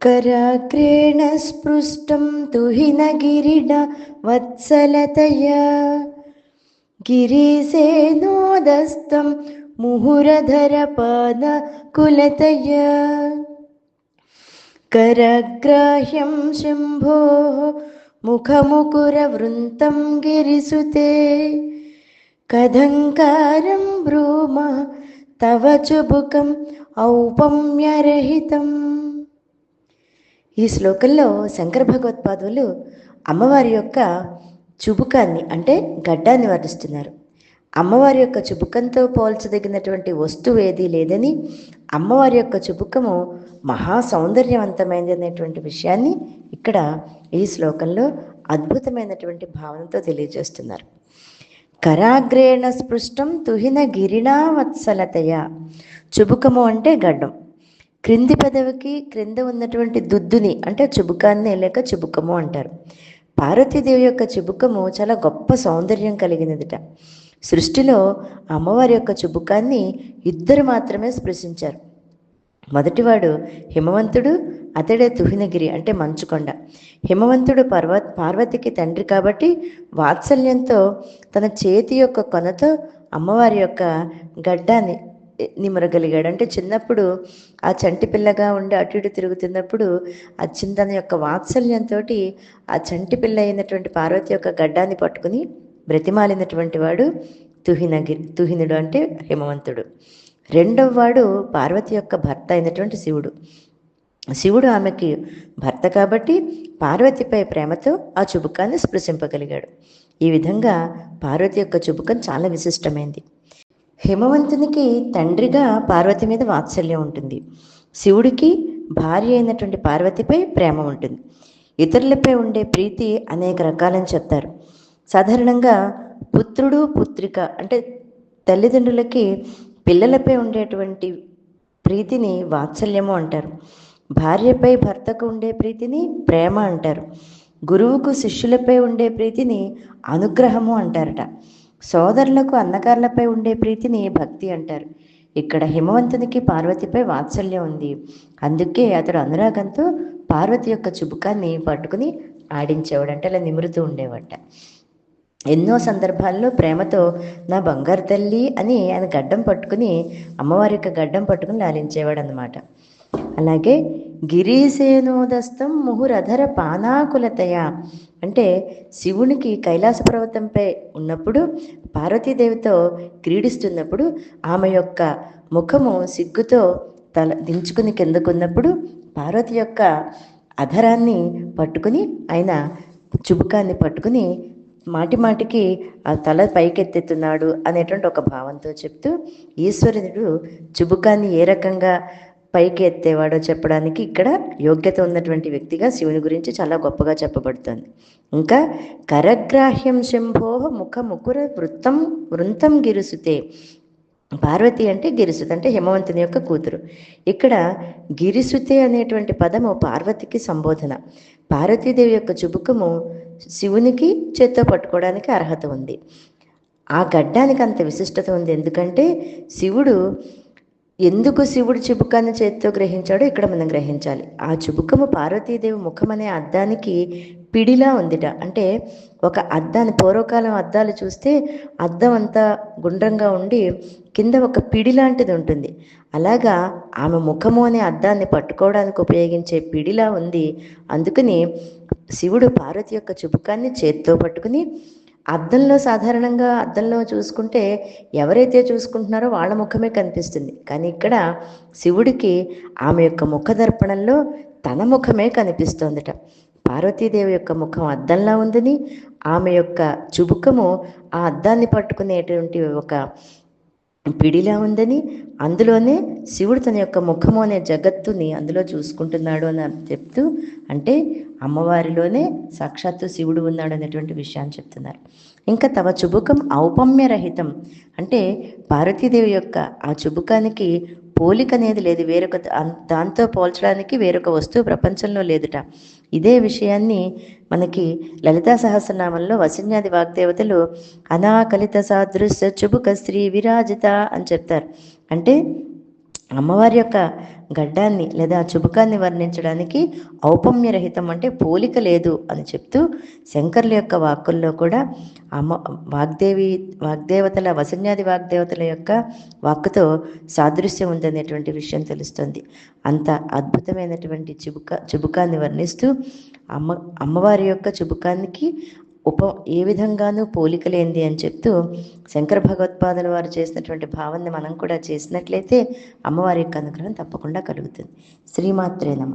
कराग्रेण स्पृष्टं तु हि वत्सलतया। गिरिसेनोदस्तं मुहुरधरपादकुलतया। करग्राह्यं शम्भोः मुखमुकुरवृन्तं गिरिसुते। कथङ्कारं ब्रूम तव चुबुकम् औपम्यरहितम्। ఈ శ్లోకంలో శంకర భగవత్పాదులు అమ్మవారి యొక్క చుబుకాన్ని అంటే గడ్డాన్ని వర్ణిస్తున్నారు. అమ్మవారి యొక్క చుబుకంతో పోల్చదగినటువంటి వస్తువు ఏదీ లేదని అమ్మవారి యొక్క చుబుకము మహా సౌందర్యవంతమైనది అనేటువంటి విషయాన్ని ఇక్కడ ఈ శ్లోకంలో అద్భుతమైనటువంటి భావనతో తెలియజేస్తున్నారు. కరాగ్రేణ స్పృష్టం తుహిన గిరిణా వత్సలతయ. చుబుకము అంటే గడ్డం. క్రింది పెదవికి క్రింద ఉన్నటువంటి దుద్దుని అంటే చుబుకాన్ని లేక చుబుకము అంటారు. పార్వతీదేవి యొక్క చుబుకము చాలా గొప్ప సౌందర్యం కలిగినదిట. సృష్టిలో అమ్మవారి యొక్క చుబుకాన్ని ఇద్దరు మాత్రమే స్పృశించారు. మొదటివాడు హిమవంతుడు అతడే తుహినగిరి అంటే మంచుకొండ. హిమవంతుడు పర్వ పార్వతికి తండ్రి కాబట్టి వాత్సల్యంతో తన చేతి యొక్క కొనతో అమ్మవారి యొక్క గడ్డాన్ని నిమరగలిగాడు. అంటే చిన్నప్పుడు ఆ చంటి పిల్లగా ఉండి అటు ఇటు తిరుగుతున్నప్పుడు ఆ చింతన యొక్క వాత్సల్యంతో ఆ చంటి పిల్ల అయినటువంటి పార్వతి యొక్క గడ్డాన్ని పట్టుకుని బ్రతిమాలినటువంటి వాడు తుహినగిరి తుహినుడు అంటే హిమవంతుడు. రెండవ వాడు పార్వతి యొక్క భర్త అయినటువంటి శివుడు. శివుడు ఆమెకి భర్త కాబట్టి పార్వతిపై ప్రేమతో ఆ చుబుకాన్ని స్పృశింపగలిగాడు. ఈ విధంగా పార్వతి యొక్క చుబుకం చాలా విశిష్టమైంది. హిమవంతునికి తండ్రిగా పార్వతి మీద వాత్సల్యం ఉంటుంది. శివుడికి భార్య అయినటువంటి పార్వతిపై ప్రేమ ఉంటుంది. ఇతరులపై ఉండే ప్రీతి అనేక రకాలని చెప్తారు. సాధారణంగా పుత్రుడు పుత్రిక అంటే తల్లిదండ్రులకి పిల్లలపై ఉండేటువంటి ప్రీతిని వాత్సల్యము అంటారు. భార్యపై భర్తకు ఉండే ప్రీతిని ప్రేమ అంటారు. గురువుకు శిష్యులపై ఉండే ప్రీతిని అనుగ్రహము అంటారట. సోదరులకు అన్నగారులపై ఉండే ప్రీతిని భక్తి అంటారు? ఇక్కడ హిమవంతునికి పార్వతిపై వాత్సల్యం ఉంది. అందుకే అతడు అనురాగంతో పార్వతి యొక్క చుబుకాన్ని పట్టుకుని ఆడించేవాడు అంటే అలా నిమురుతూ ఉండేవాట. ఎన్నో సందర్భాల్లో ప్రేమతో నా బంగారు తల్లి అని ఆయన గడ్డం పట్టుకుని అమ్మవారి యొక్క గడ్డం పట్టుకుని లాలించేవాడు అనమాట అలాగే గిరీసేనోదస్తం ముహురధర పానాకులతయ అంటే శివునికి కైలాస పర్వతంపై ఉన్నప్పుడు పార్వతీదేవితో క్రీడిస్తున్నప్పుడు ఆమె యొక్క ముఖము సిగ్గుతో తల దించుకుని కిందకున్నప్పుడు పార్వతి యొక్క అధరాన్ని పట్టుకుని ఆయన చుబుకాన్ని పట్టుకుని మాటి మాటికి ఆ తల పైకెత్తెత్తున్నాడు అనేటువంటి ఒక భావంతో చెప్తూ ఈశ్వరుడు చుబుకాన్ని ఏ రకంగా పైకి ఎత్తేవాడో చెప్పడానికి ఇక్కడ యోగ్యత ఉన్నటువంటి వ్యక్తిగా శివుని గురించి చాలా గొప్పగా చెప్పబడుతుంది. ఇంకా కరగ్రాహ్యం శంభో ముఖ ముకుర వృత్తం వృంతం గిరుసుతే. పార్వతి అంటే గిరిసుత అంటే హిమవంతుని యొక్క కూతురు. ఇక్కడ గిరిసుతే అనేటువంటి పదము పార్వతికి సంబోధన. పార్వతీదేవి యొక్క చుబుకము శివునికి చేత్తో పట్టుకోవడానికి అర్హత ఉంది. ఆ గడ్డానికి అంత విశిష్టత ఉంది. ఎందుకంటే శివుడు ఎందుకు శివుడు చిబుకాన్ని చేతితో గ్రహించాడో ఇక్కడ మనం గ్రహించాలి. ఆ చుబుకము పార్వతీదేవి ముఖం అనే అద్దానికి పిడిలా ఉందిట. అంటే ఒక అద్దాన్ని పూర్వకాలం అద్దాలు చూస్తే అద్దం అంతా గుండ్రంగా ఉండి కింద ఒక పిడి లాంటిది ఉంటుంది. అలాగా ఆమె ముఖము అనే అద్దాన్ని పట్టుకోవడానికి ఉపయోగించే పిడిలా ఉంది. అందుకని శివుడు పార్వతి యొక్క చుబుకాన్ని చేత్తో పట్టుకుని అద్దంలో సాధారణంగా అద్దంలో చూసుకుంటే ఎవరైతే చూసుకుంటున్నారో వాళ్ళ ముఖమే కనిపిస్తుంది. కానీ ఇక్కడ శివుడికి ఆమె యొక్క ముఖ దర్పణంలో తన ముఖమే కనిపిస్తోందట. పార్వతీదేవి యొక్క ముఖం అద్దంలా ఉందని ఆమె యొక్క చుబుకము ఆ అద్దాన్ని పట్టుకునేటువంటి ఒక పిడిలా ఉందని అందులోనే శివుడు తన యొక్క ముఖము అనే జగత్తుని అందులో చూసుకుంటున్నాడు అని చెప్తూ అంటే అమ్మవారిలోనే సాక్షాత్తు శివుడు ఉన్నాడు అనేటువంటి విషయాన్ని చెప్తున్నారు. ఇంకా తమ చుబుకం ఔపమ్యరహితం. అంటే పార్వతీదేవి యొక్క ఆ చుబుకానికి పోలిక అనేది లేదు. వేరొక దాంతో పోల్చడానికి వేరొక వస్తువు ప్రపంచంలో లేదుట. ఇదే విషయాన్ని మనకి లలితా సహస్రనామంలో వసిన్యాది వాగ్దేవతలు అనాకలిత సాదృశ్య చుబుక శ్రీ విరాజిత అని చెప్తారు. అంటే అమ్మవారి యొక్క గడ్డాన్ని లేదా చుబుకాన్ని వర్ణించడానికి ఔపమ్యరహితం అంటే పోలిక లేదు అని చెప్తూ శంకర్ల యొక్క వాక్కుల్లో కూడా అమ్మ వాగ్దేవి వాగ్దేవతల వసన్యాది వాగ్దేవతల యొక్క వాక్కుతో సాదృశ్యం ఉందనేటువంటి విషయం తెలుస్తుంది. అంత అద్భుతమైనటువంటి చుబుక చుబుకాన్ని వర్ణిస్తూ అమ్మ అమ్మవారి యొక్క చుబుకానికి ఉప ఏ విధంగానూ పోలిక లేనిది అని చెప్తూ శంకర భగవత్పాదుల వారు చేసినటువంటి భావనని మనం కూడా చేసినట్లయితే అమ్మవారి యొక్క అనుగ్రహం తప్పకుండా కలుగుతుంది. శ్రీమాత్రే నమ.